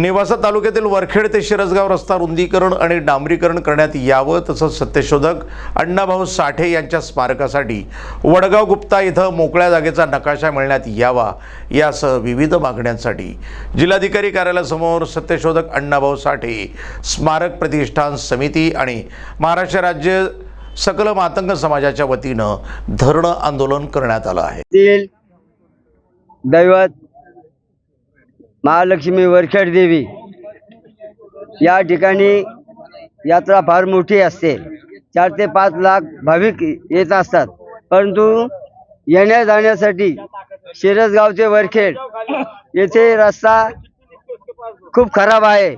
नेवासा तालुक्यातील वरखेड ते शिरसगाव रस्ता रुंदीकरण आणि डांबरीकरण करण्यात यावं तसंच सत्यशोधक अण्णाभाऊ साठे यांच्या स्मारकासाठी वडगाव गुप्ता इथं मोकळ्या जागेचा नकाशा मिळण्यात यावा यासह विविध मागण्यांसाठी जिल्हाधिकारी कार्यालयासमोर सत्यशोधक अण्णाभाऊ साठे स्मारक प्रतिष्ठान समिती आणि महाराष्ट्र राज्य सकल मातंग समाजाच्या वतीनं धरणं आंदोलन करण्यात आलं आहे. दैवत महालक्ष्मी वरखेड देवी. या ठिकाणी यात्रा फार मोठी असते. चार ते पाच लाख भाविक येत असतात. परंतु येण्या जाण्यासाठी शिरसगावचे वरखेड येथे रस्ता खूप खराब आहे.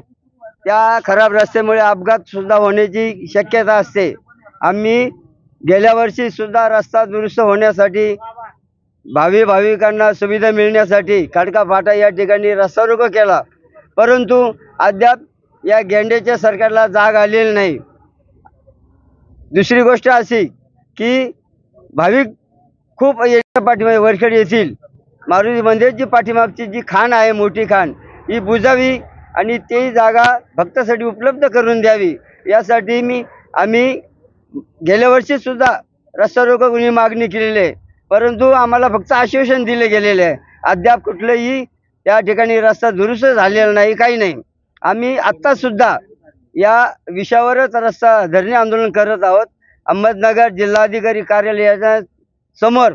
त्या खराब रस्त्यामुळे अपघात सुद्धा होण्याची शक्यता असते. आम्ही गेल्या वर्षी सुद्धा रस्ता दुरुस्त होण्यासाठी भावी भाविकांना सुविधा मिळण्यासाठी खडका फाटा या ठिकाणी रस्ता रोको केला. परंतु अद्याप या गेंड्याच्या सरकारला जाग आलेली नाही. दुसरी गोष्ट अशी की भाविक खूप याच्या पाठीमागे वरखेड येथील मारुती मंदिरची पाठीमागची जी खाण आहे मोठी खाण ही बुजावी आणि ती जागा भक्तासाठी उपलब्ध करून द्यावी. यासाठी मी आम्ही गेल्या वर्षीसुद्धा रस्ता रोको मागणी केलेली आहे. परंतु आम्हाला फक्त आश्वासन दिले गेलेले आहे. अद्याप कुठलंही त्या ठिकाणी रस्ता दुरुस्त झालेला नाही काही नाही. आम्ही आत्तासुद्धा या विषयावरच रस्ता धरणे आंदोलन करत आहोत. अहमदनगर जिल्हाधिकारी कार्यालयाच्या समोर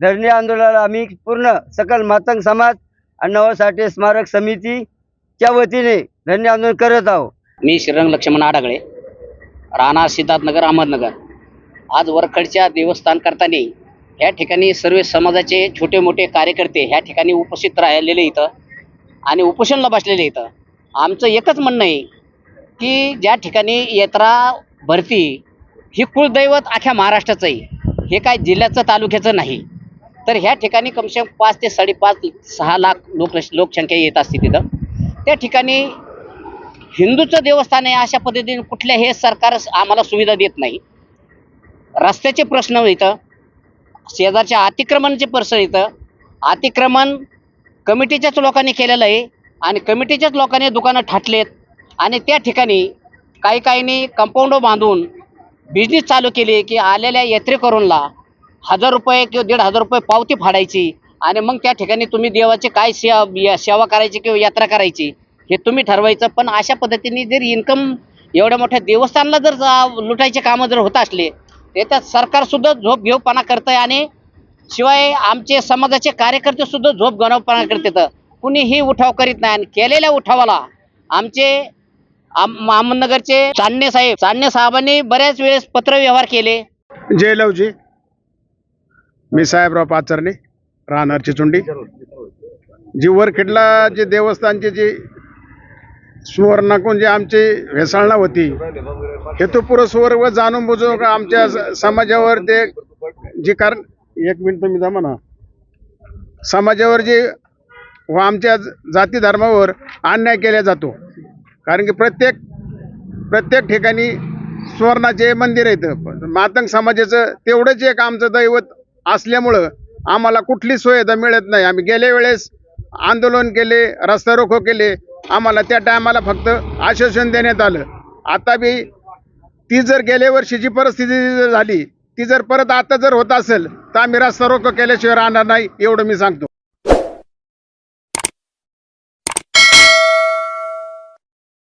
धरणे आंदोलनाला आम्ही पूर्ण सकल मातंग समाज अण्णाभाऊ साठे स्मारक समितीच्या वतीने धरणे आंदोलन करत आहोत. मी श्रीरंग लक्ष्मण आडागळे राणा सिद्धार्थनगर अहमदनगर. आज वरखडच्या देवस्थान करताना ह्या ठिकाणी सर्व समाजाचे छोटे मोठे कार्यकर्ते ह्या ठिकाणी उपस्थित राहिलेले इथं आणि उपोषणला बसलेले इथं. आमचं एकच म्हणणं आहे की ज्या ठिकाणी यात्रा भरती ही कुलदैवत अख्ख्या महाराष्ट्राचं आहे. हे काय जिल्ह्याचं तालुक्याचं नाही. तर ह्या ठिकाणी कमसे कम पाच ते साडेपाच सहा लाख लोक लोकसंख्या येत असते तिथं. त्या ठिकाणी हिंदूचं देवस्थान आहे अशा पद्धतीने कुठल्या हे सरकार आम्हाला सुविधा देत नाही. रस्त्याचे प्रश्न इथं शेजारच्या अतिक्रमणाचे प्रश्न इथं. अतिक्रमण कमिटीच्याच लोकांनी केलेलं आहे आणि कमिटीच्याच लोकांनी दुकानं ठाटलेत. आणि त्या ठिकाणी काही काहींनी कंपाऊंड बांधून बिझनेस चालू केली की आलेल्या यात्रेकरूंना हजार रुपये किंवा दीड हजार रुपये पावती फाडायची आणि मग त्या ठिकाणी तुम्ही देवाची काय सेवा या- सेवा करायची किंवा यात्रा करायची हे तुम्ही ठरवायचं. पण अशा पद्धतीने जर इन्कम एवढ्या मोठ्या देवस्थानला जर जा- लुटायचे कामं जर होत असले त्याच्यात सरकारसुद्धा झोप घेऊपणा करतं आहे आणि शिवाय आमचे समाजाचे कार्यकर्ते सुद्धा झोप गणवपणा करतात. कुणीही उठाव करीत नाही. आणि केलेल्या उठावाला आमचे आम- अहमदनगरचे चांदणे साहेब चांदणे साहेबांनी बऱ्याच वेळेस पत्रव्यवहार केले. जयलवजी मी साहेबराव पाचरणे राहणार चिचुंडी. जी वरखेडला जे देवस्थानचे जे सुवर्णाकून जे आमची भेसाळणा होती. हेतुपुरस्वर व जाणून बुजून आमच्या समाजावर ते जे कारण एक मिनिट तुम्ही जमा ना. समाजावर जे व आमच्या जाती धर्मावर अन्याय केला जातो. कारण की प्रत्येक प्रत्येक ठिकाणी सुवर्णाचे मंदिर येतं मातंग समाजाचं तेवढंच एक आमचं दैवत असल्यामुळं आम्हाला कुठली सुविधा मिळत नाही. आम्ही गेल्या वेळेस आंदोलन केले रस्ता रोखो केले आम्हाला त्या टायमाला फक्त आश्वासन देण्यात आलं. आता बी ती जर गेल्या वर्षीची परिस्थिती जर झाली ती जर परत आता जर होत असेल तर आम्ही रस्ता रोको केल्याशिवाय राहणार नाही एवढं मी सांगतो.